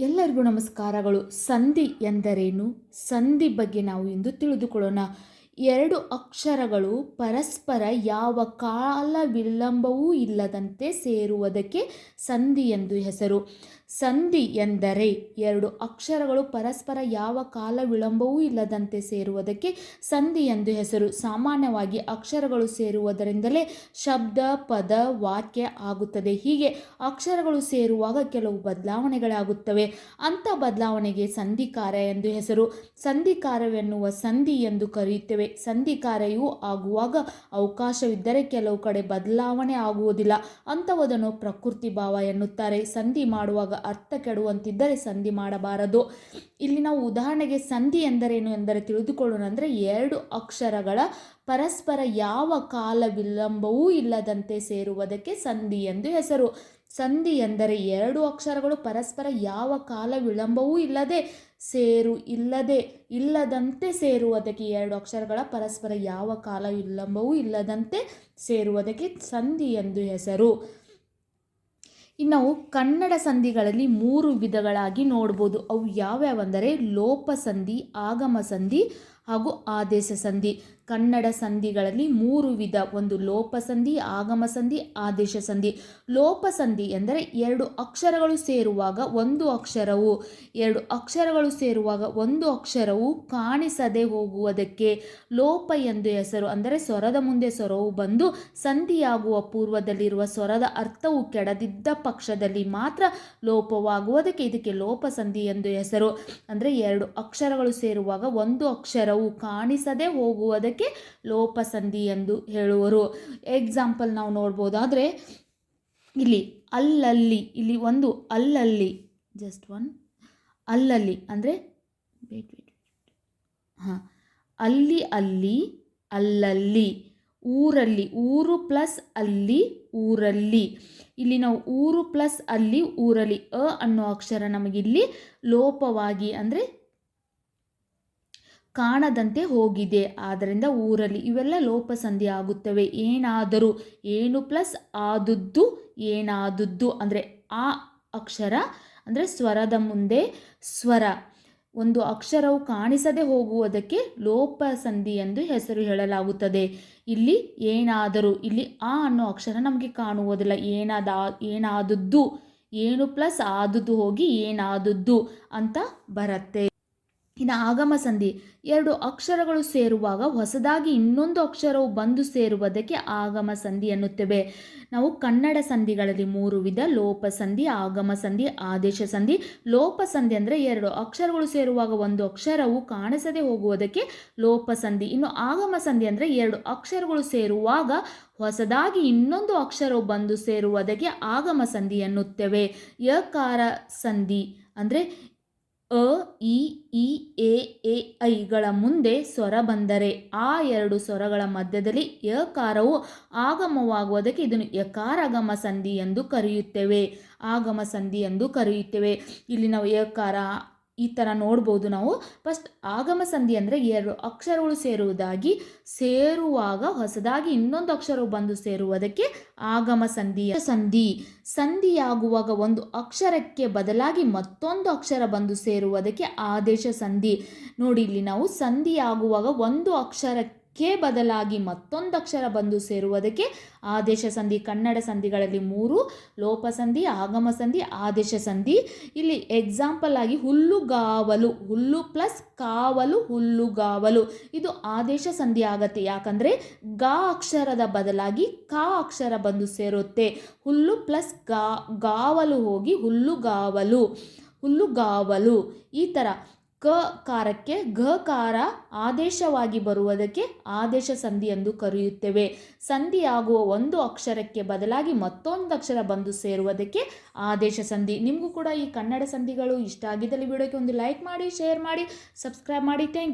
ಎಲ್ಲರಿಗೂ ನಮಸ್ಕಾರಗಳು. ಸಂಧಿ ಎಂದರೇನು? ಸಂಧಿ ಬಗ್ಗೆ ನಾವು ಇಂದು ತಿಳಿದುಕೊಳ್ಳೋಣ. ಎರಡು ಅಕ್ಷರಗಳು ಪರಸ್ಪರ ಯಾವ ಕಾಲ ವಿಳಂಬವೂ ಇಲ್ಲದಂತೆ ಸೇರುವುದಕ್ಕೆ ಸಂಧಿ ಎಂದು ಹೆಸರು. ಸಂಧಿ ಎಂದರೆ ಎರಡು ಅಕ್ಷರಗಳು ಪರಸ್ಪರ ಯಾವ ಕಾಲ ವಿಳಂಬವೂ ಇಲ್ಲದಂತೆ ಸೇರುವುದಕ್ಕೆ ಸಂಧಿ ಎಂದು ಹೆಸರು. ಸಾಮಾನ್ಯವಾಗಿ ಅಕ್ಷರಗಳು ಸೇರುವುದರಿಂದಲೇ ಶಬ್ದ, ಪದ, ವಾಕ್ಯ ಆಗುತ್ತದೆ. ಹೀಗೆ ಅಕ್ಷರಗಳು ಸೇರುವಾಗ ಕೆಲವು ಬದಲಾವಣೆಗಳಾಗುತ್ತವೆ. ಅಂಥ ಬದಲಾವಣೆಗೆ ಸಂಧಿಕಾರ ಎಂದು ಹೆಸರು. ಸಂಧಿಕಾರವೆನ್ನುವ ಸಂಧಿ ಎಂದು ಕರೆಯುತ್ತೇವೆ. ಸಂಧಿ ಕಾರ್ಯವು ಆಗುವಾಗ ಅವಕಾಶವಿದ್ದರೆ ಕೆಲವು ಕಡೆ ಬದಲಾವಣೆ ಆಗುವುದಿಲ್ಲ. ಅಂಥವುದನ್ನು ಪ್ರಕೃತಿ ಭಾವ ಎನ್ನುತ್ತಾರೆ. ಸಂಧಿ ಮಾಡುವಾಗ ಅರ್ಥ ಕೆಡುವಂತಿದ್ದರೆ ಸಂಧಿ ಮಾಡಬಾರದು. ಇಲ್ಲಿ ನಾವು ಉದಾಹರಣೆಗೆ ಸಂಧಿ ಎಂದರೇನು ಎಂದರೆ ತಿಳಿದುಕೊಳ್ಳೋಣ ಅಂದರೆ ಎರಡು ಅಕ್ಷರಗಳ ಪರಸ್ಪರ ಯಾವ ಕಾಲ ವಿಳಂಬವೂ ಇಲ್ಲದಂತೆ ಸೇರುವುದಕ್ಕೆ ಸಂಧಿ ಎಂದು ಹೆಸರು. ಸಂಧಿ ಎಂದರೆ ಎರಡು ಅಕ್ಷರಗಳು ಪರಸ್ಪರ ಯಾವ ಕಾಲ ವಿಳಂಬವೂ ಇಲ್ಲದೆ ಸೇರು, ಇಲ್ಲದೆ, ಇಲ್ಲದಂತೆ ಸೇರುವುದಕ್ಕೆ ಎರಡು ಅಕ್ಷರಗಳ ಪರಸ್ಪರ ಯಾವ ಕಾಲ ವಿಳಂಬವೂ ಇಲ್ಲದಂತೆ ಸೇರುವುದಕ್ಕೆ ಸಂಧಿ ಎಂದು ಹೆಸರು. ಇನ್ನು ನಾವು ಕನ್ನಡ ಸಂಧಿಗಳಲ್ಲಿ ಮೂರು ವಿಧಗಳಾಗಿ ನೋಡ್ಬೋದು. ಅವು ಯಾವ್ಯಾವಂದರೆ ಲೋಪ ಸಂಧಿ ಆಗಮ ಸಂಧಿ ಹಾಗೂ ಆದೇಶ ಸಂಧಿ. ಕನ್ನಡ ಸಂಧಿಗಳಲ್ಲಿ ಮೂರು ವಿಧ. ಒಂದು ಲೋಪ ಸಂಧಿ, ಆಗಮ ಸಂಧಿ, ಆದೇಶ ಸಂಧಿ. ಲೋಪ ಸಂಧಿ ಎಂದರೆ ಎರಡು ಅಕ್ಷರಗಳು ಸೇರುವಾಗ ಒಂದು ಅಕ್ಷರವು. ಎರಡು ಅಕ್ಷರಗಳು ಸೇರುವಾಗ ಒಂದು ಅಕ್ಷರವು ಕಾಣಿಸದೆ ಹೋಗುವುದಕ್ಕೆ ಲೋಪ ಎಂದು ಹೆಸರು. ಅಂದರೆ ಸ್ವರದ ಮುಂದೆ ಸ್ವರವು ಬಂದು ಸಂಧಿಯಾಗುವ ಪೂರ್ವದಲ್ಲಿರುವ ಸ್ವರದ ಅರ್ಥವು ಕೆಡದಿದ್ದ ಪಕ್ಷದಲ್ಲಿ ಮಾತ್ರ ಲೋಪವಾಗುವುದಕ್ಕೆ ಇದಕ್ಕೆ ಲೋಪ ಸಂಧಿ ಎಂದು ಹೆಸರು. ಅಂದರೆ ಎರಡು ಅಕ್ಷರಗಳು ಸೇರುವಾಗ ಒಂದು ಅಕ್ಷರವು ಕಾಣಿಸದೆ ಹೋಗುವುದಕ್ಕೆ ಲೋಪಸಂಧಿ ಎಂದು ಹೇಳುವರು. ಎಕ್ಸಾಂಪಲ್ ನಾವು ನೋಡ್ಬೋದಾದರೆ ಇಲ್ಲಿ ಅಲ್ಲಲ್ಲಿ, ಇಲ್ಲಿ ಒಂದು ಅಲ್ಲಲ್ಲಿ ಜಸ್ಟ್ ಒನ್ ಅಲ್ಲಲ್ಲಿ ಅಂದರೆ ವೇಟ್ ವೇಟ್ ಹಾಂ, ಅಲ್ಲಿ ಅಲ್ಲಿ, ಅಲ್ಲಲ್ಲಿ, ಊರಲ್ಲಿ, ಊರು ಪ್ಲಸ್ ಅಲ್ಲಿ, ಊರಲ್ಲಿ. ಇಲ್ಲಿ ನಾವು ಊರು ಪ್ಲಸ್ ಅಲ್ಲಿ, ಊರಲ್ಲಿ ಅ ಅನ್ನೋ ಅಕ್ಷರ ನಮಗಿಲ್ಲಿ ಲೋಪವಾಗಿ ಅಂದರೆ ಕಾಣದಂತೆ ಹೋಗಿದೆ. ಆದ್ದರಿಂದ ಊರಲ್ಲಿ ಇವೆಲ್ಲ ಲೋಪಸಂಧಿ ಆಗುತ್ತವೆ. ಏನಾದರೂ ಏನು ಪ್ಲಸ್ ಆದುದ್ದು ಏನಾದುದ್ದು ಅಂದರೆ ಆ ಅಕ್ಷರ ಅಂದರೆ ಸ್ವರದ ಮುಂದೆ ಸ್ವರ. ಒಂದು ಅಕ್ಷರವು ಕಾಣಿಸದೆ ಹೋಗುವುದಕ್ಕೆ ಲೋಪಸಂಧಿ ಎಂದು ಹೆಸರು ಹೇಳಲಾಗುತ್ತದೆ. ಇಲ್ಲಿ ಏನಾದರೂ, ಇಲ್ಲಿ ಆ ಅನ್ನೋ ಅಕ್ಷರ ನಮಗೆ ಕಾಣುವುದಿಲ್ಲ. ಏನಾದ, ಏನಾದದ್ದು, ಏನು ಪ್ಲಸ್ ಆದುದು ಹೋಗಿ ಏನಾದದ್ದು ಅಂತ ಬರುತ್ತೆ. ಇನ್ನು ಆಗಮ ಸಂಧಿ ಎರಡು ಅಕ್ಷರಗಳು ಸೇರುವಾಗ ಹೊಸದಾಗಿ ಇನ್ನೊಂದು ಅಕ್ಷರವು ಬಂದು ಸೇರುವುದಕ್ಕೆ ಆಗಮ ಸಂಧಿ ಎನ್ನುತ್ತೇವೆ. ನಾವು ಕನ್ನಡ ಸಂಧಿಗಳಲ್ಲಿ ಮೂರು ವಿಧ, ಲೋಪ ಸಂಧಿ, ಆಗಮ ಸಂಧಿ, ಆದೇಶ ಸಂಧಿ. ಲೋಪ ಸಂಧಿ ಅಂದರೆ ಎರಡು ಅಕ್ಷರಗಳು ಸೇರುವಾಗ ಒಂದು ಅಕ್ಷರವು ಕಾಣಿಸದೆ ಹೋಗುವುದಕ್ಕೆ ಲೋಪ ಸಂಧಿ. ಇನ್ನು ಆಗಮ ಸಂಧಿ ಅಂದರೆ ಎರಡು ಅಕ್ಷರಗಳು ಸೇರುವಾಗ ಹೊಸದಾಗಿ ಇನ್ನೊಂದು ಅಕ್ಷರವು ಬಂದು ಸೇರುವುದಕ್ಕೆ ಆಗಮ ಸಂಧಿ ಎನ್ನುತ್ತೇವೆ. ಯಕಾರ ಸಂಧಿ ಅಂದರೆ ಅ, ಇ ಐಗಳ ಮುಂದೆ ಸ್ವರ ಬಂದರೆ ಆ ಎರಡು ಸ್ವರಗಳ ಮಧ್ಯದಲ್ಲಿ ಯಕಾರವು ಆಗಮವಾಗುವುದಕ್ಕೆ ಇದನ್ನು ಯಕಾರಗಮ ಸಂಧಿ ಎಂದು ಕರೆಯುತ್ತೇವೆ. ಆಗಮ ಸಂಧಿ ಎಂದು ಕರೆಯುತ್ತೇವೆ. ಇಲ್ಲಿ ನಾವು ಯಕಾರ ಈ ಥರ ನೋಡ್ಬೋದು ನಾವು. ಫಸ್ಟ್ ಆಗಮ ಸಂಧಿ ಅಂದರೆ ಎರಡು ಅಕ್ಷರಗಳು ಸೇರುವುದಾಗಿ ಸೇರುವಾಗ ಹೊಸದಾಗಿ ಇನ್ನೊಂದು ಅಕ್ಷರವು ಬಂದು ಸೇರುವುದಕ್ಕೆ ಆಗಮ ಸಂಧಿ. ಸಂಧಿ. ಸಂಧಿಯಾಗುವಾಗ ಒಂದು ಅಕ್ಷರಕ್ಕೆ ಬದಲಾಗಿ ಮತ್ತೊಂದು ಅಕ್ಷರ ಬಂದು ಸೇರುವುದಕ್ಕೆ ಆದೇಶ ಸಂಧಿ. ನೋಡಿ ಇಲ್ಲಿ ನಾವು ಸಂಧಿಯಾಗುವಾಗ ಒಂದು ಅಕ್ಷರಕ್ಕೆ ಕೆ ಬದಲಾಗಿ ಮತ್ತೊಂದು ಅಕ್ಷರ ಬಂದು ಸೇರುವುದಕ್ಕೆ ಆದೇಶ ಸಂಧಿ, ಕನ್ನಡ ಸಂಧಿಗಳಲ್ಲಿ ಮೂರು, ಲೋಪ ಸಂಧಿ, ಆಗಮ ಸಂಧಿ, ಆದೇಶ ಸಂಧಿ. ಇಲ್ಲಿ ಎಕ್ಸಾಂಪಲ್ ಆಗಿ ಹುಲ್ಲುಗಾವಲು ಹುಲ್ಲು ಪ್ಲಸ್ ಕಾವಲು ಹುಲ್ಲುಗಾವಲು ಇದು ಆದೇಶ ಸಂಧಿ ಆಗತ್ತೆ. ಯಾಕಂದರೆ ಗಾ ಅಕ್ಷರದ ಬದಲಾಗಿ ಕಾ ಅಕ್ಷರ ಬಂದು ಸೇರುತ್ತೆ. ಹುಲ್ಲು ಪ್ಲಸ್ ಗಾ, ಗಾವಲು ಹೋಗಿ ಹುಲ್ಲುಗಾವಲು ಹುಲ್ಲುಗಾವಲು ಈ ಥರ ಕ ಕಾರಕ್ಕೆ ಘ ಕಾರ ಆದೇಶವಾಗಿ ಬರುವುದಕ್ಕೆ ಆದೇಶ ಸಂಧಿ ಎಂದು ಕರೆಯುತ್ತೇವೆ. ಸಂಧಿ ಆಗುವ ಒಂದು ಅಕ್ಷರಕ್ಕೆ ಬದಲಾಗಿ ಮತ್ತೊಂದು ಅಕ್ಷರ ಬಂದು ಸೇರುವುದಕ್ಕೆ ಆದೇಶ ಸಂಧಿ. ನಿಮಗೂ ಕೂಡ ಈ ಕನ್ನಡ ಸಂಧಿಗಳು ಇಷ್ಟ ಆಗಿದ್ದಲ್ಲಿ ವಿಡಿಯೋಕ್ಕೆ ಒಂದು ಲೈಕ್ ಮಾಡಿ ಶೇರ್ ಮಾಡಿ ಸಬ್ಸ್ಕ್ರೈಬ್ ಮಾಡಿ. ಥ್ಯಾಂಕ್